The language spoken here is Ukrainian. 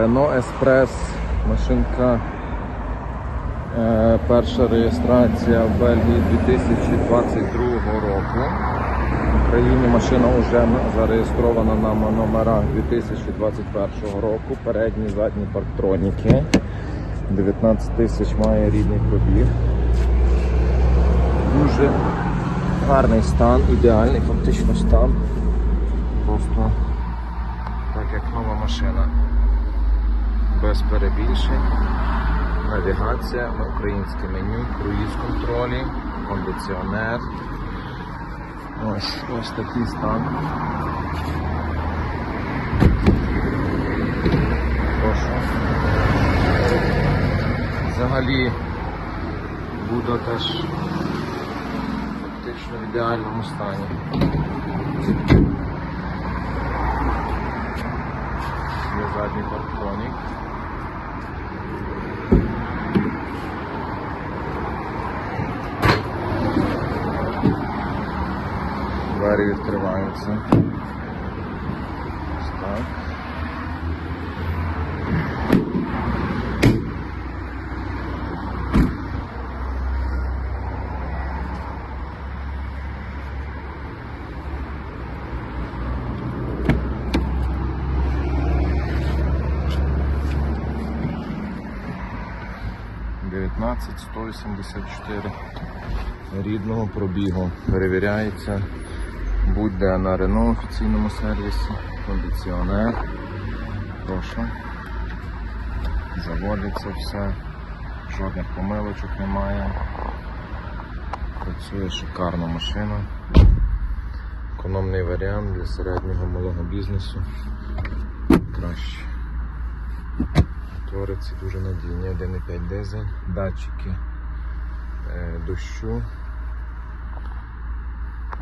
Renault Express, машинка. Е, перша реєстрація в Бельгії 2022 року. В Україні машина вже зареєстрована на номерах 2021 року. Передні задні парктроніки. 19 тисяч має рідний пробіг. Дуже гарний стан, ідеальний фактично стан. Просто так як нова машина. Без перебільшень. Навігація, українське меню, круїз контролі, кондиціонер. Ось ось такий стан. Прошу. Взагалі буде теж фактично в ідеальному стані. Є задній парктронік. Двері відкриваються. Ось так. Дев'ятнадцять сто вісімдесят чотири рідного пробігу. Перевіряється будь-де на Renault офіційному сервісі, кондиціонер. Прошу. Заводиться все, жодних помилочок немає. Працює шикарна машина. Економний варіант для середнього малого бізнесу. Краще. Твореці дуже надійні, 1,5 дизель, датчики е, дощу,